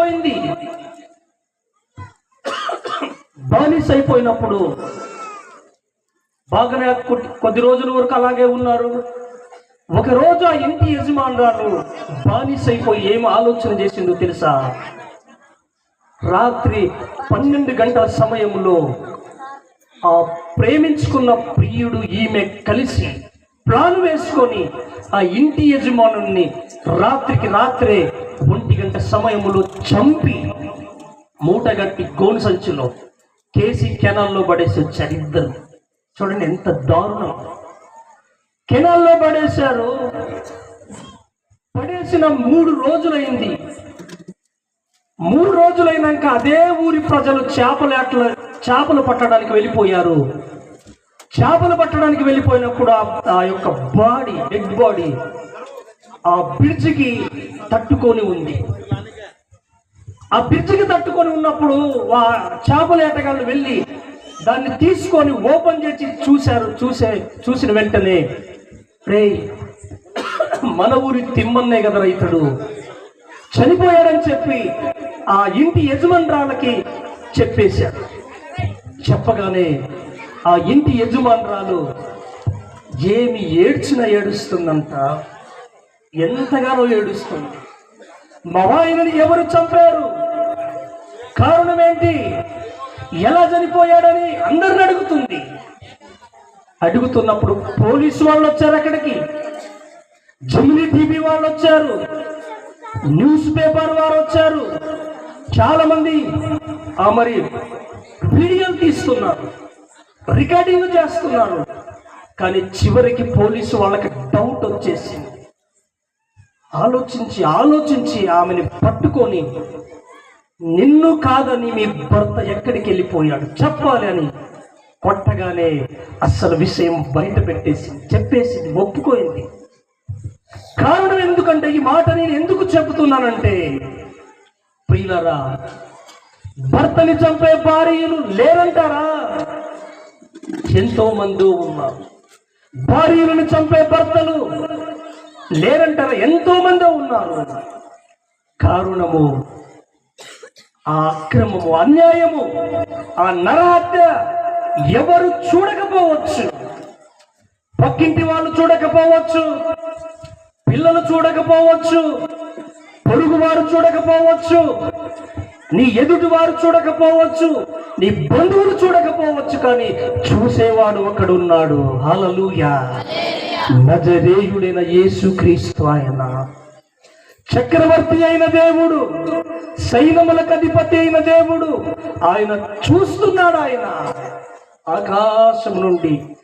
అయిపోయింది. బానిస అయిపోయినప్పుడు బాగానే కొద్ది- రోజుల వరకు అలాగే ఉన్నారు. ఒక రోజు ఆ ఇంటి యజమానురాలు బానిస అయిపోయి ఏం ఆలోచన చేసిందో తెలుసా? రాత్రి పన్నెండు గంటల సమయంలో ఆ ప్రేమించుకున్న ప్రియుడు ఈమె కలిసి ప్లాన్ వేసుకొని ఆ ఇంటి యజమానుల్ని రాత్రికి రాత్రే ఒంటి గంట సమయంలో చంపి మూటగట్టి గోను సంచిలో కేసీ కెనాల్లో పడేసి వచ్చారు ఇద్దరు చూడండి ఎంత దారుణం. కెనాల్లో పడేశారు. పడేసిన మూడు రోజులైంది. మూడు రోజులైనాక అదే ఊరి ప్రజలు చేపలేట్ల చేపలు పట్టడానికి వెళ్ళిపోయారు. చేపలు పట్టడానికి వెళ్ళిపోయినప్పుడు ఆ యొక్క బాడీ డెడ్ బాడీ ఆ బ్రిడ్జికి తట్టుకొని ఉంది. ఆ బ్రిడ్జికి తట్టుకొని ఉన్నప్పుడు ఆ చేపల ఏటగాళ్ళు వెళ్ళి దాన్ని తీసుకొని ఓపెన్ చేసి చూశారు చూసే చూసిన వెంటనే రే మన ఊరి తిమ్మన్నే కదా రైతుడు. చనిపోయాడని చెప్పి ఆ ఇంటి యజమానురాలకి చెప్పేశారు. చెప్పగానే ఆ ఇంటి యజమానురాలు ఏమి ఏడ్చిన ఏడుస్తుందంట. ఎంతగానో ఏడుస్తుంది. మా ఆయనని ఎవరు చంపారు? కారణం ఏంటి? ఎలా చనిపోయాడని అందరిని అడుగుతుంది. అడుగుతున్నప్పుడు పోలీసు వాళ్ళు వచ్చారు అక్కడికి. జిమ్లీ టీవీ వాళ్ళు వచ్చారు. న్యూస్ పేపర్ వారు వచ్చారు. చాలా మంది ఆ మరి వీడియోలు తీస్తున్నారు. రికార్డింగ్ చేస్తున్నారు. కానీ చివరికి పోలీసు వాళ్ళకి డౌట్ వచ్చేసింది. ఆలోచించి ఆలోచించి ఆమెని పట్టుకొని నిన్ను కాదని మీ భర్త ఎక్కడికి వెళ్ళిపోయాడు చెప్పాలి అని కొట్టగానే అస్సలు విషయం బయట పెట్టేసి చెప్పేసింది ఒప్పుకోయింది. కారణం ఎందుకంటే ఈ మాట నేను ఎందుకు చెబుతున్నానంటే ప్రియులరా భర్తని చంపే భార్యలు లేరంటారా? ఎంతో మంది ఉన్నారు. భార్యలను చంపే భర్తలు లేరంటారా? ఎంతో మంది ఉన్నారు కారణము ఆ అక్రమము అన్యాయము ఆ నరహత్య ఎవరు చూడకపోవచ్చు. పక్కింటి వాళ్ళు చూడకపోవచ్చు. పిల్లలు చూడకపోవచ్చు. పొరుగు వారు చూడకపోవచ్చు. నీ ఎదుటి వారు చూడకపోవచ్చు. నీ బంధువులు చూడకపోవచ్చు. కానీ చూసేవాడు ఒకడున్నాడు. హలలుయా నజరేయుడైన యేసుక్రీస్తు ఆయన. చక్రవర్తి అయిన దేవుడు సైనములకు అధిపతి అయిన దేవుడు ఆయన చూస్తున్నాడు ఆయన. ఆకాశం నుండి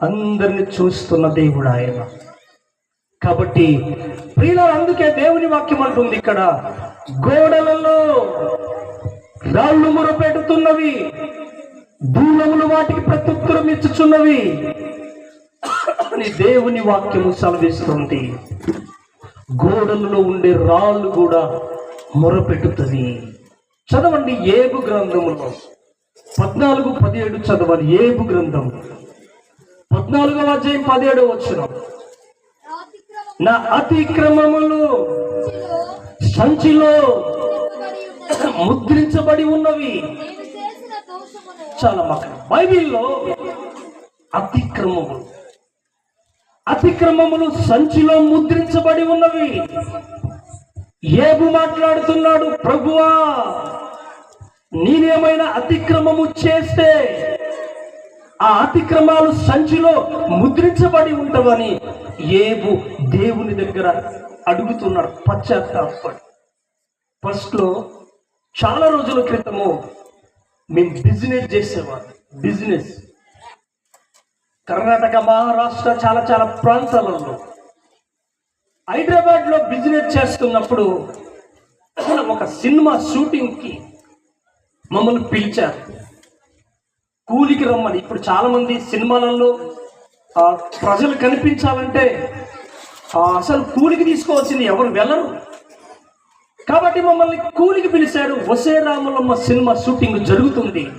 అందరిని చూస్తున్న దేవుడు ఆయన. కాబట్టి ప్రియుల అందుకే దేవుని వాక్యం అంటుంది ఇక్కడ గోడలలో రాళ్ళు మురపెడుతున్నవి దూలములు వాటికి ప్రత్యుత్తరం ఇచ్చుచున్నవి అని దేవుని వాక్యము సెలవిస్తుంది. గోడలలో ఉండే రాళ్ళు కూడా మొరపెట్టుతుంది. చదవండి ఏబు గ్రంథములో. పద్నాలుగు పదిహేడు చదవాలి. ఏబు గ్రంథం. పద్నాలుగవ అధ్యాయం పదిహేడు వచ్చిన నా అతిక్రమములు సంచిలో ముద్రించబడి ఉన్నవి. చాలా మక్క బైబిల్లో అతిక్రమములు. అతిక్రమములు సంచిలో ముద్రించబడి ఉన్నవి. ఏబు మాట్లాడుతున్నాడు ప్రభువా నేనేమైనా అతిక్రమము చేస్తే ఆ అతిక్రమాలు సంచిలో ముద్రించబడి ఉంటవని ఏబు దేవుని దగ్గర అడుగుతున్నాడు పశ్చాత్తాపడి. ఫస్ట్లో చాలా రోజుల క్రితము మేము బిజినెస్ చేసేవాళ్ళం బిజినెస్. కర్ణాటక మహారాష్ట్ర చాలా చాలా ప్రాంతాలలో. హైదరాబాద్లో బిజినెస్ చేస్తున్నప్పుడు ఒక సినిమా షూటింగ్కి మమ్మల్ని పిలిచారు. కూలికి రమ్మని. ఇప్పుడు చాలామంది సినిమాలలో ప్రజలు కనిపించాలంటే అసలు కూలికి తీసుకోవాల్సింది ఎవరు వెళ్ళరు. కాబట్టి మమ్మల్ని కూలికి పిలిచారు. వసే రాములమ్మ సినిమా షూటింగ్ జరుగుతుంది.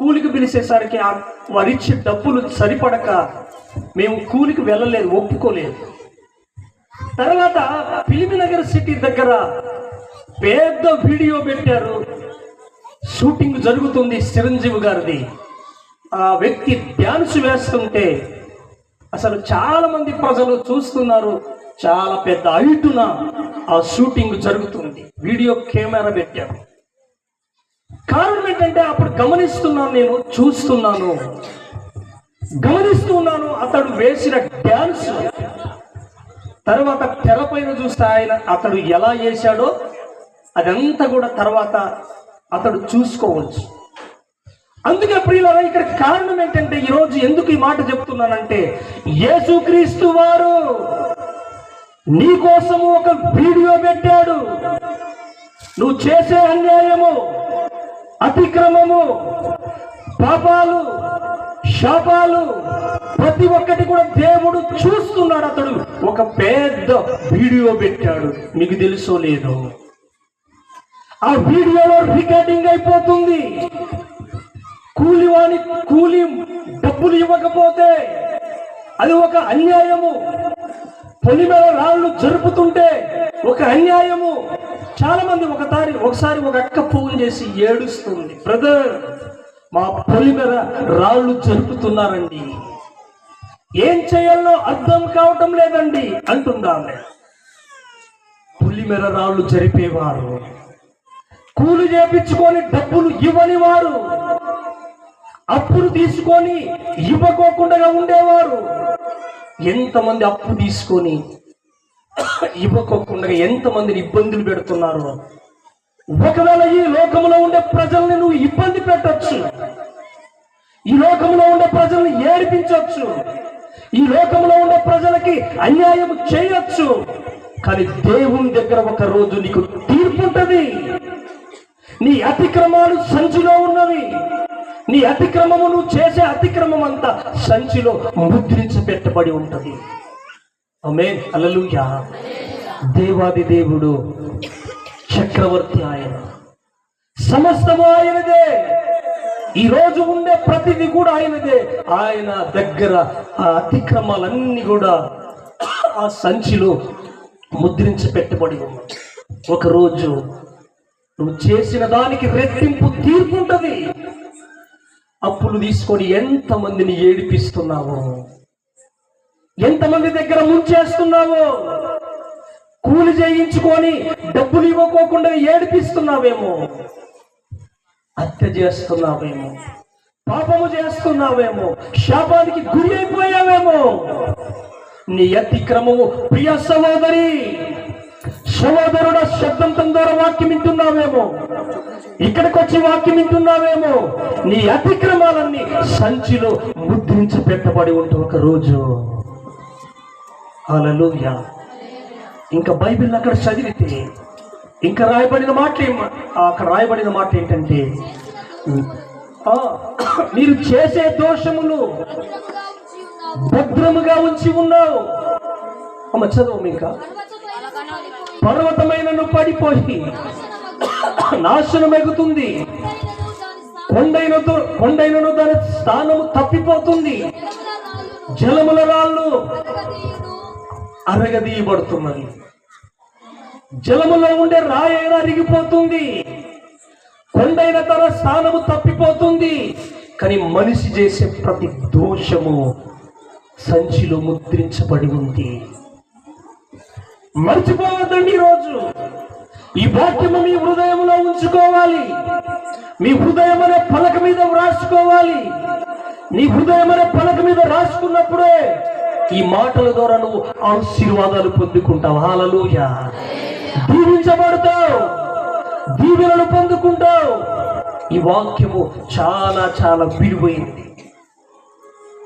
కూలికి పిలిచేసరికి ఆ వారిచ్చే డబ్బులు సరిపడక మేము కూలికి వెళ్ళలేదు ఒప్పుకోలేదు. తర్వాత నగర్ సిటీ దగ్గర పెద్ద వీడియో పెట్టారు. షూటింగ్ జరుగుతుంది చిరంజీవి గారిది. ఆ వ్యక్తి డ్యాన్స్ వేస్తుంటే అసలు చాలా మంది ప్రజలు చూస్తున్నారు చాలా పెద్ద హైటున ఆ షూటింగ్ జరుగుతుంది. వీడియో కెమెరా పెట్టారు. కారణం ఎందుకంటే అప్పుడు గమనిస్తున్నాను నేను చూస్తున్నాను. గమనిస్తున్నాను అతడు వేసిన డ్యాన్స్. తర్వాత తెరపైన చూస్తే ఆయన అతడు ఎలా చేశాడో అదంతా కూడా తర్వాత అతడు చూసుకోవచ్చు. అందుకే ప్రియులరా ఇక్కడ కారణం ఏంటంటే ఈరోజు ఎందుకు ఈ మాట చెప్తున్నానంటే యేసుక్రీస్తు వారు నీ కోసము ఒక వీడియో పెట్టాడు. నువ్వు చేసే అన్యాయము అతిక్రమము పాపాలు శాపాలు ప్రతి ఒక్కటి కూడా దేవుడు చూస్తున్నాడు అతడు. ఒక పెద్ద వీడియో పెట్టాడు. మీకు తెలుసో లేదు? ఆ వీడియోలో రికార్డింగ్ అయిపోతుంది. కూలివాని కూలి డబ్బులు ఇవ్వకపోతే అది ఒక అన్యాయము. పొలిమేర రాళ్ళు జరుపుతుంటే ఒక అన్యాయము. చాలా మంది ఒకసారి ఒకసారి ఒక అక్క ఫోన్ చేసి ఏడుస్తుంది. బ్రదర్ మా పొలిమేర రాళ్ళు జరుపుతున్నారండి. ఏం చేయాలో అర్థం కావటం లేదండి అంటుందామె పులిమెర రాళ్ళు జరిపేవారు. కూలి చేపించుకొని డబ్బులు ఇవ్వని వారు అప్పులు తీసుకొని ఇవ్వకోకుండా ఉండేవారు. ఎంతమంది అప్పు తీసుకొని ఇవ్వకోకుండా ఎంతమందిని ఇబ్బందులు పెడుతున్నారు? ఒకవేళ ఈ లోకంలో ఉండే ప్రజల్ని నువ్వు ఇబ్బంది పెట్టచ్చు. ఈ లోకంలో ఉండే ప్రజల్ని ఏడిపించవచ్చు ఈ లోకంలో ఉండే ప్రజలకి అన్యాయం చేయొచ్చు. కానీ దేవుని దగ్గర ఒక రోజు నీకు తీర్పు ఉంటుంది. నీ అతిక్రమాలు సంచిలో ఉన్నవి. నీ అతిక్రమము నువ్వు చేసే అతిక్రమం అంతా సంచిలో ముద్రించ పెట్టబడి ఉంటది. అమేన్ అలలుయా దేవాది దేవుడు చక్రవర్తి ఆయన. సమస్తము ఆయనదే. ఈ రోజు ఉండే ప్రతిదీ కూడా ఆయనదే. ఆయన దగ్గర ఆ అతిక్రమాలన్నీ కూడా ఆ సంచిలో ముద్రించి పెట్టబడి ఉన్నాయి ఒకరోజు నువ్వు చేసిన దానికి రెట్టింపు తీర్పుంటది. అప్పులు తీసుకొని ఎంతమందిని ఏడిపిస్తున్నావు ఎంతమంది దగ్గర ముంచేస్తున్నావో? కూలి చేయించుకొని డబ్బులు ఇవ్వకోకుండా ఏడిపిస్తున్నావేమో? హత్య చేస్తున్నావేమో? పాపము చేస్తున్నావేమో? శాపానికి గురి అయిపోయావేమో? నీ అతిక్రమము ప్రియ సహోదరి సహోదరుడ శబ్దంతో ద్వారా వాక్యం ఇంటున్నావేమో ఇక్కడికి వచ్చి వాక్యం ఇంటున్నావేమో నీ అతిక్రమాలన్నీ సంచిలో ముద్రించి పెట్టబడి ఉంటుంది ఒక రోజు హలలుయ ఇంకా బైబిల్ అక్కడ చదివితే ఇంకా రాయబడిన మాట అక్కడ రాయబడిన మాట ఏంటంటే ఆ, మీరు చేసే దోషములు భద్రముగా ఉంచి ఉన్నావు. అమ్మ చదువు ఇంకా పర్వతమైన పడిపోయి పర్వతమైనను పడిపోయి నాశనమగు నాశనమెగుతుంది. కొండైనను కొండైనతో కొండైనను దాని స్థానము తప్పిపోతుంది. జలముల రాళ్ళు అరగదీయబడుతున్నది. జలములో ఉండే రాయైన అరిగిపోతుంది. కొండైన తన స్థానము తప్పిపోతుంది. కానీ మనిషి చేసే ప్రతి దోషము సంచిలో ముద్రించబడి ఉంది. మర్చిపోవద్దండి ఈరోజు. ఈ వాక్యము మీ హృదయంలో ఉంచుకోవాలి. మీ హృదయం అనే పలక మీద వ్రాసుకోవాలి. నీ హృదయం అనే పలక మీద రాసుకున్నప్పుడే ఈ మాటల ద్వారా నువ్వు ఆశీర్వాదాలు పొందుకుంటావు. హాలలుయా దీవించబడతావు. దీవెనలు పొందుకుంటావు. ఈ వాక్యము చాలా చాలా విలువైంది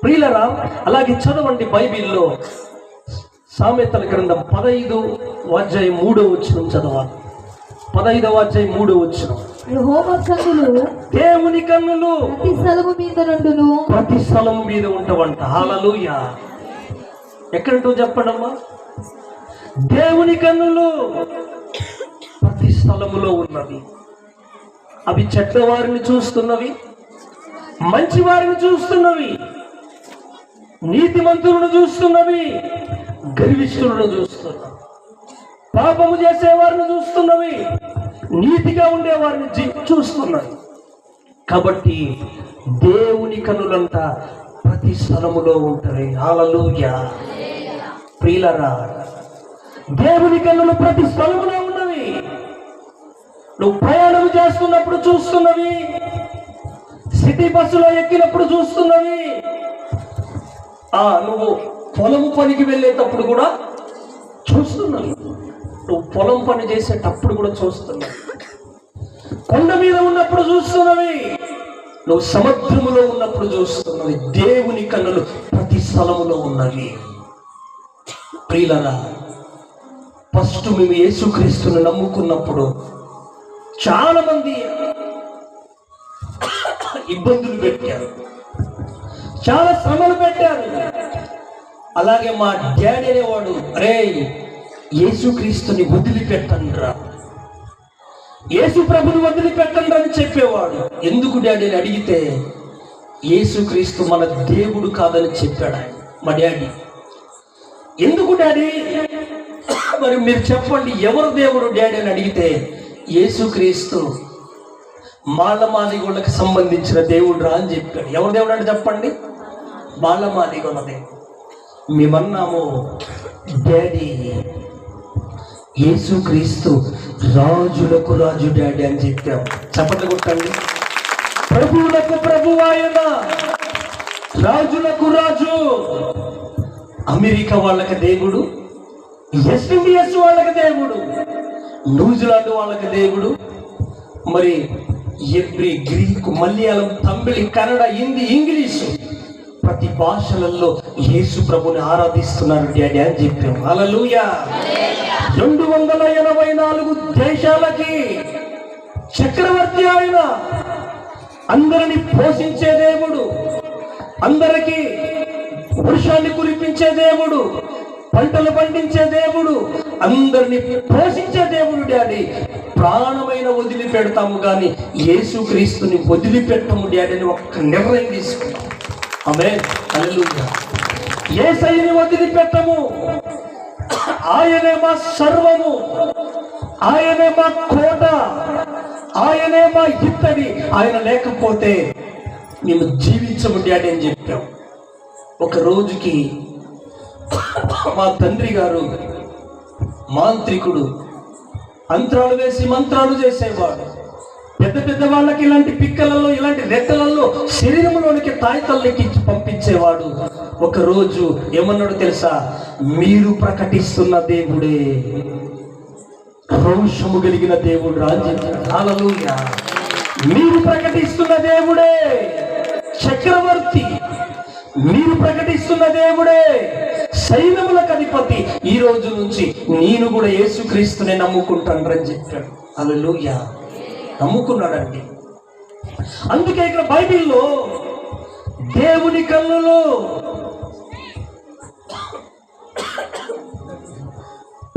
ప్రియులరా అలాగే చదవండి బైబిల్లో సామెతల గ్రంథం పదైదు అధ్యాయం మూడో వచ్చిన చదవాలి. పదైదవ అధ్యాయం మూడో వచ్చిన కన్నులు దేవుని కన్నులు ప్రతి స్థలము మీద నుండును. ప్రతి స్థలం మీద ఉంటవంట. హాలలుయా ఎక్కడంటూ చెప్పడమ్మా. దేవుని కన్నులు ప్రతి స్థలములో ఉన్నవి. అవి చెడ్డవారిని చూస్తున్నవి మంచి వారిని చూస్తున్నవి నీతిమంతులను చూస్తున్నవి గర్విష్ఠులను చూస్తున్నవి. పాపము చేసేవారిని చూస్తున్నవి నీతిగా ఉండేవారిని చూస్తున్నవి. కాబట్టి దేవుని కనులంతా ప్రతి స్థలములో ఉంటాయి. హల్లెలూయా. ప్రియులరా దేవుని కన్నులు ప్రతి స్థలములో ఉన్నవి. నువ్వు ప్రయాణం చేస్తున్నప్పుడు చూస్తున్నవి. సిటీ బస్సులో ఎక్కినప్పుడు చూస్తున్నవి. ఆ నువ్వు పొలం పనికి వెళ్ళేటప్పుడు కూడా చూస్తున్నవి. నువ్వు పొలం పని చేసేటప్పుడు కూడా చూస్తున్నావు. కొండ మీద ఉన్నప్పుడు చూస్తున్నవి. నువ్వు సముద్రములో ఉన్నప్పుడు చూస్తున్నవి. దేవుని కన్నులు ప్రతి స్థలములో ఉన్నవి. ప్రియులరా ఫస్ట్ మేము యేసుక్రీస్తుని నమ్ముకున్నప్పుడు చాలామంది ఇబ్బందులు పెట్టారు. చాలా శ్రమలు పెట్టారు. అలాగే మా డాడీ అనేవాడు అరే యేసుక్రీస్తుని వదిలిపెట్టండి రా యేసు ప్రభుని వదిలిపెట్టండి అని చెప్పేవాడు. ఎందుకు డాడీ అని అడిగితే యేసుక్రీస్తు మన దేవుడు కాదని చెప్పాడు ఆయన మా డాడీ. ఎందుకు డాడీ? మరి మీరు చెప్పండి ఎవరు దేవుడు డాడీ అని అడిగితే యేసుక్రీస్తు మాలమాదిగోళ్ళకి సంబంధించిన దేవుడు రా అని చెప్పాడు. ఎవరు దేవుడు అంటే చెప్పండి? మాలమాదిగోళ్ళ దేవుడు మేమన్నాము డాడీ యేసుక్రీస్తు రాజులకు రాజు డాడీ అని చెప్పాం. చెప్పండి కొట్టండి. ప్రభువులకు ప్రభు ఆయన రాజులకు రాజు. అమెరికా వాళ్ళకి దేవుడు వెస్ట్ వాళ్ళకి దేవుడు న్యూజిలాండ్ వాళ్ళకి దేవుడు. మరి every Greek Malayalam Tamil Kannada Hindi English ప్రతి భాషలలో యేసు ప్రభుని ఆరాధిస్తున్నారు డాడీ అని చెప్పాం. హల్లెలూయా రెండు వందల ఎనభై నాలుగు దేశాలకి చక్రవర్తి ఆయన. అందరిని పోషించే దేవుడు. అందరికీ వర్షాన్ని కురిపించే దేవుడు పంటలు పండించే దేవుడు అందరిని పోషించే దేవుడు డాడీ. ప్రాణమైన వదిలిపెడతాము కానీ యేసుక్రీస్తుని వదిలిపెట్టము డాడీ అని ఒక్క నిర్ణయం తీసుకున్నాం. ఆమె హల్లెలూయా. యేసయ్యని వదిలిపెట్టము. ఆయనే మా సర్వము. ఆయనే మా కోట. ఆయనే మా ఇత్తడి. ఆయన లేకపోతే మేము జీవించము డాడీ అని చెప్పాము ఒక రోజుకి మా తండ్రి గారు మాంత్రికుడు. మంత్రాలు వేసి మంత్రాలు చేసేవాడు. పెద్ద పెద్ద వాళ్ళకి ఇలాంటి పిక్కలలో ఇలాంటి రెక్కలలో శరీరంలోనికి తాయితల్లకి పంపించేవాడు. ఒక రోజు ఏమన్నాడు తెలుసా? మీరు ప్రకటిస్తున్న దేవుడే రోషము కలిగిన దేవుడు రాజ్యం. మీరు ప్రకటిస్తున్న దేవుడే చక్రవర్తి. మీరు ప్రకటిస్తున్న దేవుడే. సైన్యములకు అధిపతి. ఈ రోజు నుంచి నేను కూడా యేసుక్రీస్తుని నమ్ముకుంటాను అని చెప్పాడు. అలలుయా నమ్ముకున్నాడండి. అందుకే ఇక్కడ బైబిల్లో దేవుని కన్నులు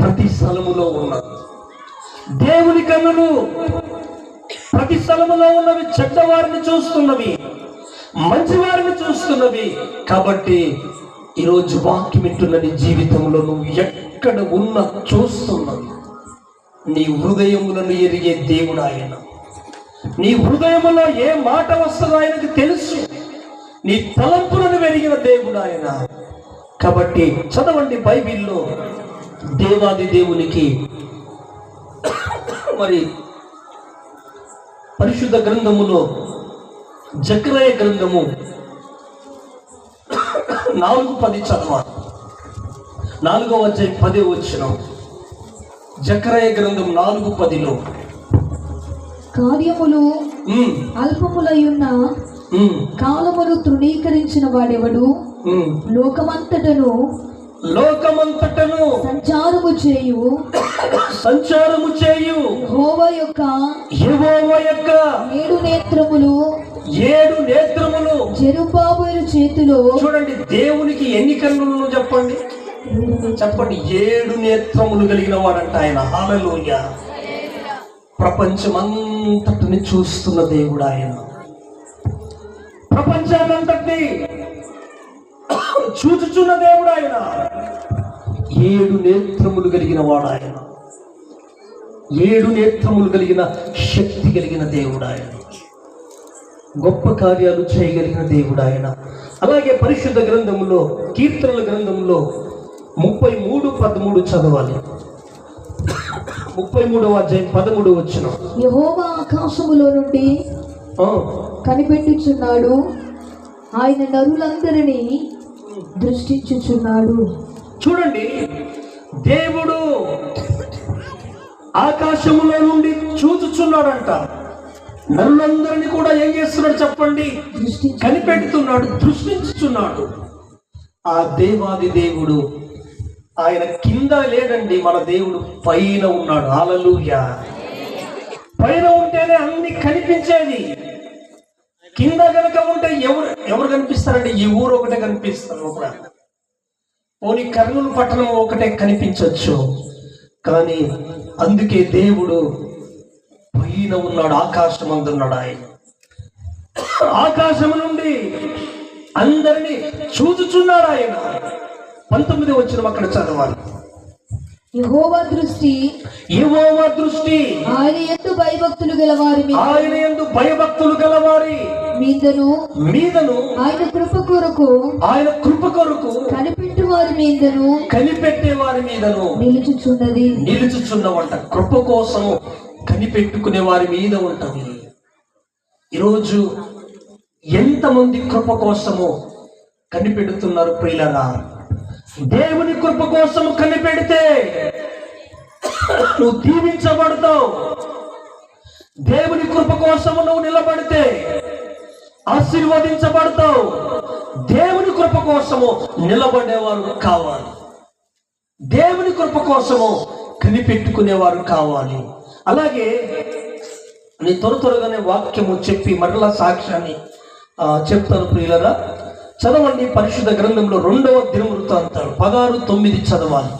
ప్రతి స్థలములో ఉన్నది. దేవుని కన్నులు ప్రతి స్థలములో ఉన్నవి చెడ్డవారిని చూస్తున్నవి. మంచివారిని చూస్తున్నవి కాబట్టి ఈరోజు వాక్యం వింటున్న జీవితంలో నువ్వు ఎక్కడ ఉన్నా చూస్తున్నది. నీ హృదయములను ఎరిగే దేవుడు ఆయన. నీ హృదయములో ఏ మాట వస్తుందో ఆయనకు తెలుసు. నీ తలంపులను వెరిగిన దేవుడు ఆయన. కాబట్టి చదవండి బైబిల్లో దేవాది దేవునికి మరి పరిశుద్ధ గ్రంథములో జక్రయ గ్రంథము నాలుగు పది చదవాలి. నాలుగవ అధ్యాయం పదే వచ్చిన. జక్రయ గ్రంథం నాలుగు పదిలో. కార్యములు ఉమ్, అల్పములయున్న ఉమ్, కాలమును తృణీకరించిన వాడెవడు. లోకమంతటను లోకమంతటను సంచారము చేయు. సంచారము చేయు. హోవ యొక్క యొక్క ఏడు నేత్రములు ఏడు నేత్రములు. జరుబాబుల చేతిలో చూడండి దేవునికి ఎన్ని కన్నులను చెప్పండి? చెప్పండి ఏడు నేత్రములు కలిగిన వాడంట ఆయన. హాలలోయ ప్రపంచమంతటిని చూస్తున్న దేవుడు ఆయన. ప్రపంచాన్నంతటిని చూచుచున్న దేవుడు ఆయన. ఏడు నేత్రములు కలిగిన వాడు ఆయన. ఏడు నేత్రములు కలిగిన శక్తి కలిగిన దేవుడు ఆయన. గొప్ప కార్యాలు చేయగలిగిన దేవుడు ఆయన. అలాగే పరిశుద్ధ గ్రంథములో కీర్తనల గ్రంథంలో ముప్పై మూడు పదమూడు చదవాలి. ముప్పై మూడవ అధ్యాయం పదమూడు వచ్చిన యహోవా ఆకాశములో నుండి కనిపెట్టుచున్నాడు. ఆయన నరులందరినీ దృష్టించుచున్నాడు. చూడండి దేవుడు ఆకాశములో నుండి చూచుచున్నాడంట. నరులందరినీ కూడా ఏం చేస్తున్నాడు చెప్పండి? దృష్టి కనిపెడుతున్నాడు దృష్టించుచున్నాడు ఆ దేవాది దేవుడు ఆయన కింద లేడండి మన దేవుడు పైన ఉన్నాడు. హల్లెలూయా. పైన ఉంటేనే అన్ని కనిపించేది కింద గనక ఉంటే ఎవరు ఎవరు కనిపిస్తారండి? ఈ ఊరు ఒకటే కనిపిస్తారు ఒక పోనీ కర్నూలు పట్టణం ఒకటే కనిపించవచ్చు కానీ అందుకే దేవుడు పైన ఉన్నాడు ఆకాశం అందున్నాడు ఆయన. ఆకాశం నుండి అందరినీ చూచుచున్నాడు ఆయన. పంతొమ్మిది వచ్చిన అక్కడ చదవాలి. యహోవా దృష్టి యెహోవా దృష్టి ఆయన ఎందు భయభక్తులు గల వారి మీద- ఆయన ఎందు భయభక్తులు గలవారి మీదను మీదను ఆయన కృప కొరకు ఆయన కృప కొరకు కనిపెట్టు వారి మీదను కనిపెట్టే వారి మీదను నిలుచుచున్నది. నిలుచుచున్నవంట కృప కోసము కనిపెట్టుకునే వారి మీద ఉంటుంది. ఈరోజు ఎంతమంది కృప కోసమో కనిపెడుతున్నారు ప్రియులరా. దేవుని కృప కోసము కనిపెడితే నువ్వు దీవించబడతావు. దేవుని కృప కోసము నువ్వు నిలబడితే ఆశీర్వదించబడతావు. దేవుని కృప కోసము నిలబడేవారు కావాలి. దేవుని కృప కోసము కనిపెట్టుకునేవారు కావాలి. అలాగే నేను త్వర త్వరగానే వాక్యము చెప్పి మరలా సాక్ష్యాన్ని చెప్తాను ప్రియులరా. చదవండి పరిశుద్ధ గ్రంథంలో రెండవ దినవృత్తాంతాలు. పదహారు తొమ్మిది చదవాలి.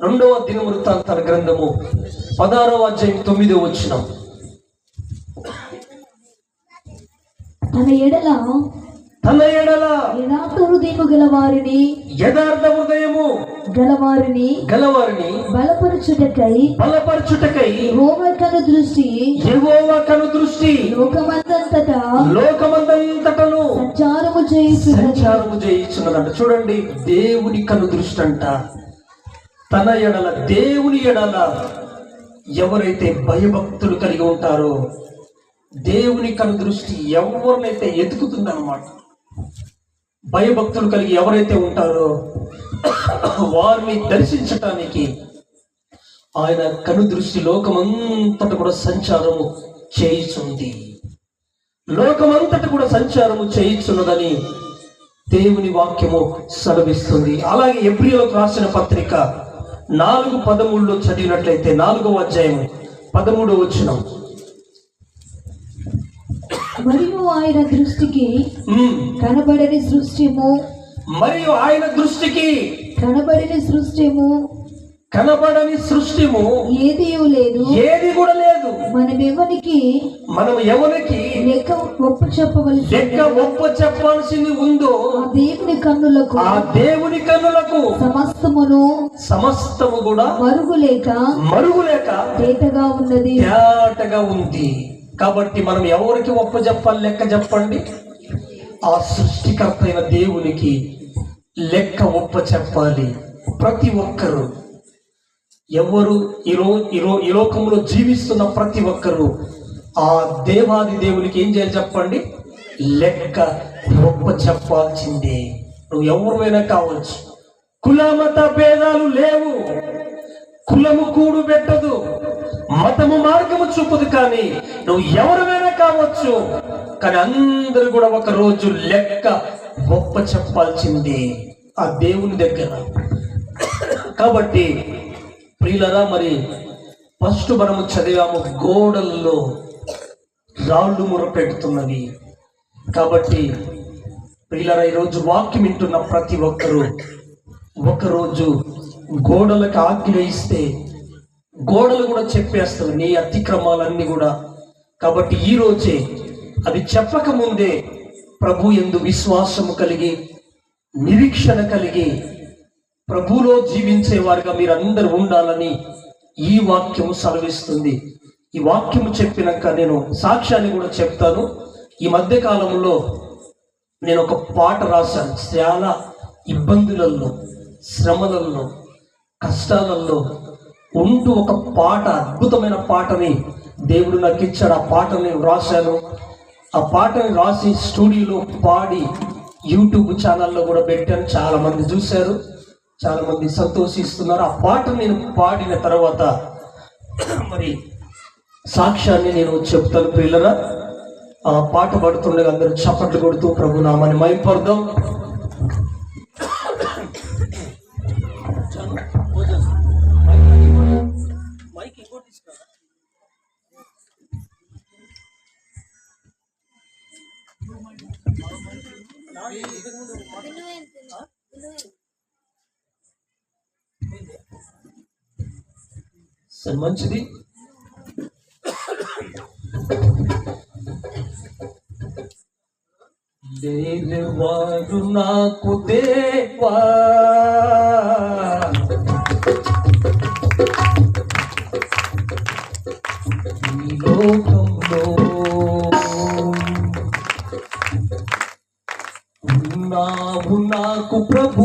రెండవ దినవృత్తాంతాల గ్రంథము పదహారవ అధ్యాయం తొమ్మిదో వచ్చిన తన ఎడల తన ఎడల యథార్థ హృదయము గల వారిని యథార్థ హృదయము గలవారిని గలవారిని బలపరచుటకై బలపరచుటకై యెహోవా తన దృష్టి యెహోవా కను దృష్టి లోకమందంతటా లోకమందంతటను సంచారము చేయుచున్నది. సంచారము చేయించున్నదంట. చూడండి దేవుని కను దృష్టి అంట. తన ఎడల దేవుని ఎడల ఎవరైతే భయభక్తులు కలిగి ఉంటారో దేవుని కను దృష్టి ఎవరినైతే ఎతుకుతుందన్నమాట. భయభక్తులు కలిగి ఎవరైతే ఉంటారో వారిని దర్శించటానికి ఆయన కను దృష్టి లోకమంతట కూడా సంచారము చేయిచుంది. లోకమంతట కూడా సంచారము చేయిచున్నదని దేవుని వాక్యము సెలవిస్తుంది. అలాగే ఎబ్రిలకు రాసిన పత్రిక నాలుగు పదమూడులో చదివినట్లయితే నాలుగవ అధ్యాయం పదమూడవ వచ్చినాం మరియు ఆయన దృష్టికి కనబడని సృష్టిము. మరియు ఆయన దృష్టికి కనబడని సృష్టిము. కనబడని సృష్టిము. ఏదీ లేదు. ఏది కూడా లేదు. మనమెవనికి మనం ఎవరికి లెక్క ఒప్పు చెప్పవలసి లెక్క ఒప్ప చెప్పాల్సింది ఉందో ఆ దేవుని కన్నులకు ఆ దేవుని కన్నులకు సమస్తమును సమస్తము కూడా మరుగులేక మరుగులేక తేటగా ఉన్నది. తేటగా ఉంది. కాబట్టి మనం ఎవరికి ఒప్ప చెప్పాలి లెక్క చెప్పండి? ఆ సృష్టికర్త అయిన దేవునికి లెక్క ఒప్ప చెప్పాలి ప్రతి ఒక్కరూ. ఎవరు ఈరో ఈరో ఈ లోకంలో జీవిస్తున్న ప్రతి ఒక్కరూ ఆ దేవాది దేవునికి ఏం చేయాలి చెప్పండి? లెక్క ఒప్ప చెప్పాల్సిందే. నువ్వు ఎవరివైనా కావచ్చు. కులమత భేదాలు లేవు. కులము కూడు పెట్టదు. మతము మార్గము చూపుదు కానీ నువ్వు ఎవరివైనా కావచ్చు. కానీ అందరూ కూడా ఒక రోజు లెక్క గొప్ప చెప్పాల్సిందే ఆ దేవుని దగ్గర. కాబట్టి ప్రియులరా మరి ఫస్ట్ మనము చదివాము గోడల్లో రాళ్ళు ముర పెడుతున్నవి కాబట్టి ప్రియులరా ఈరోజు వాక్యం వింటున్న ప్రతి ఒక్కరూ ఒకరోజు గోడలకు ఆజ్ఞ ఇస్తే గోడలు కూడా చెప్పేస్తావు నీ అతిక్రమాలన్నీ కూడా. కాబట్టి ఈ రోజే అది చెప్పక ముందే ప్రభు ఎందు విశ్వాసము కలిగి నిరీక్షణ కలిగి ప్రభులో జీవించే వారిగా మీరు అందరూ ఉండాలని ఈ వాక్యము సెలవిస్తుంది. ఈ వాక్యము చెప్పినాక నేను సాక్ష్యాన్ని కూడా చెప్తాను. ఈ మధ్య కాలంలో నేను ఒక పాట రాశాను. చాలా ఇబ్బందులలో శ్రమలలో కష్టాలలో ఉంటూ ఒక పాట అద్భుతమైన పాటని దేవుడు నాకు ఇచ్చాడు. ఆ పాటని రాశాను ఆ పాటని రాసి స్టూడియోలో పాడి యూట్యూబ్ ఛానల్లో కూడా పెట్టాను. చాలామంది చూశారు. చాలామంది సంతోషిస్తున్నారు. ఆ పాట నేను పాడిన తర్వాత మరి సాక్ష్యాన్ని నేను చెప్తాను పిల్లరా ఆ పాట పడుతుండగా అందరూ చప్పట్లు కొడుతూ ప్రభు నామాన్ని మైపడదాం సరే మంచిది లేనివారు నాకు దేవా నాకు